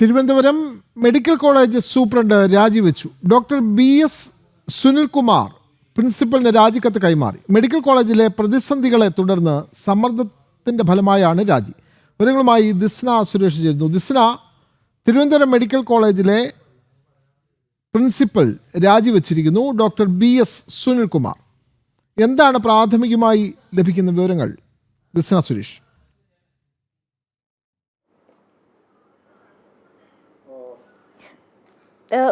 Thiruvananthapuram medical college superintendent രാജിവെച്ചു. Doctor B S Sunilkumar പ്രിൻസിപ്പലിന് രാജിക്കത്ത് കൈമാറി. മെഡിക്കൽ കോളേജിലെ പ്രതിസന്ധികളെ തുടർന്ന് സമ്മർദ്ദത്തിന്റെ ഫലമായാണ് രാജി. വിവരങ്ങളുമായി ദിസ്ന സുരേഷ് ചേരുന്നു. ദിസ്ന തിരുവനന്തപുരം മെഡിക്കൽ കോളേജിലെ പ്രിൻസിപ്പൽ രാജിവെച്ചിരിക്കുന്നു ഡോക്ടർ ബി എസ് സുനിൽകുമാർ. എന്താണ് പ്രാഥമികമായി ലഭിക്കുന്ന വിവരങ്ങൾ? ദിസ്ന സുരേഷ്.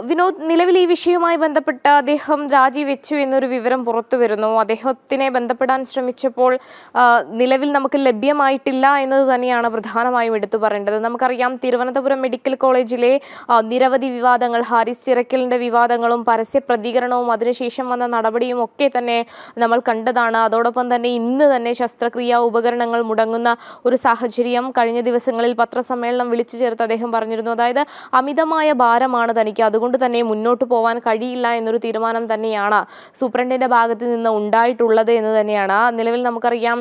വിനോദ് നിലവിൽ ഈ വിഷയവുമായി ബന്ധപ്പെട്ട് അദ്ദേഹം രാജിവെച്ചു എന്നൊരു വിവരം പുറത്തു വരുന്നു. അദ്ദേഹത്തിനെ ബന്ധപ്പെടാൻ ശ്രമിച്ചപ്പോൾ നിലവിൽ നമുക്ക് ലഭ്യമായിട്ടില്ല എന്നത് തന്നെയാണ് പ്രധാനമായും എടുത്തു പറയേണ്ടത്. നമുക്കറിയാം തിരുവനന്തപുരം മെഡിക്കൽ കോളേജിലെ നിരവധി വിവാദങ്ങൾ ഹാരിസ് ചിറക്കലിന്റെ വിവാദങ്ങളും പരസ്യ പ്രതികരണവും അതിനുശേഷം വന്ന നടപടിയും ഒക്കെ തന്നെ നമ്മൾ കണ്ടതാണ്. അതോടൊപ്പം തന്നെ ഇന്ന് തന്നെ ശസ്ത്രക്രിയാ ഉപകരണങ്ങൾ മുടങ്ങുന്ന ഒരു സാഹചര്യം കഴിഞ്ഞ ദിവസങ്ങളിൽ പത്രസമ്മേളനം വിളിച്ചു ചേർത്ത് അദ്ദേഹം പറഞ്ഞിരുന്നു. അതായത് അമിതമായ ഭാരമാണ് തനിക്ക് അതുകൊണ്ട് തന്നെ മുന്നോട്ട് പോകാൻ കഴിയില്ല എന്നൊരു തീരുമാനം തന്നെയാണ് സൂപ്രണ്ടിന്റെ ഭാഗത്ത് നിന്ന് ഉണ്ടായിട്ടുള്ളത് എന്ന് തന്നെയാണ്. നിലവിൽ നമുക്കറിയാം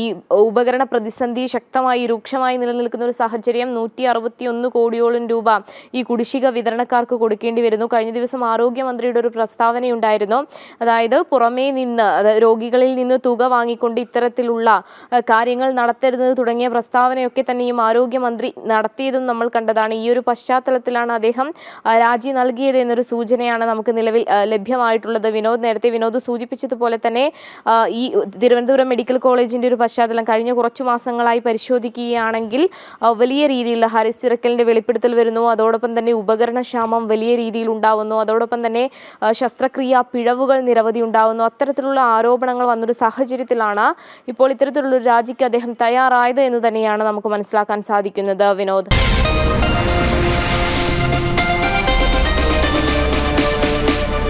ഈ ഉപകരണ പ്രതിസന്ധി ശക്തമായി രൂക്ഷമായി നിലനിൽക്കുന്ന ഒരു സാഹചര്യം നൂറ്റി അറുപത്തി ഒന്ന് കോടിയോളം രൂപ ഈ കുടിശ്ശിക വിതരണക്കാർക്ക് കൊടുക്കേണ്ടി വരുന്നു. കഴിഞ്ഞ ദിവസം ആരോഗ്യമന്ത്രിയുടെ ഒരു പ്രസ്താവനയുണ്ടായിരുന്നു. അതായത് പുറമേ നിന്ന് രോഗികളിൽ നിന്ന് തുക വാങ്ങിക്കൊണ്ട് ഇത്തരത്തിലുള്ള കാര്യങ്ങൾ നടത്തരുത് തുടങ്ങിയ പ്രസ്താവനയൊക്കെ തന്നെയും ആരോഗ്യമന്ത്രി നടത്തിയതും നമ്മൾ കണ്ടതാണ്. ഈ ഒരു പശ്ചാത്തലത്തിലാണ് അദ്ദേഹം രാജി നൽകിയത് എന്നൊരു സൂചനയാണ് നമുക്ക് നിലവിൽ ലഭ്യമായിട്ടുള്ളത്. വിനോദ് നേരത്തെ വിനോദ് സൂചിപ്പിച്ചതുപോലെ തന്നെ ഈ തിരുവനന്തപുരം മെഡിക്കൽ കോളേജിന്റെ ഒരു പശ്ചാത്തലം കഴിഞ്ഞ കുറച്ചു മാസങ്ങളായി പരിശോധിക്കുകയാണെങ്കിൽ വലിയ രീതിയിൽ ഹാരിസ് ചിറക്കലിന്റെ വെളിപ്പെടുത്തൽ വരുന്നു. അതോടൊപ്പം തന്നെ ഉപകരണക്ഷാമം വലിയ രീതിയിൽ ഉണ്ടാവുന്നു. അതോടൊപ്പം തന്നെ ശസ്ത്രക്രിയ പിഴവുകൾ നിരവധി ഉണ്ടാവുന്നു. അത്തരത്തിലുള്ള ആരോപണങ്ങൾ വന്നൊരു സാഹചര്യത്തിലാണ് ഇപ്പോൾ ഇത്തരത്തിലുള്ള രാജിക്ക് അദ്ദേഹം തയ്യാറായത് എന്ന് തന്നെയാണ് നമുക്ക് മനസ്സിലാക്കാൻ സാധിക്കുന്നത്. വിനോദ്.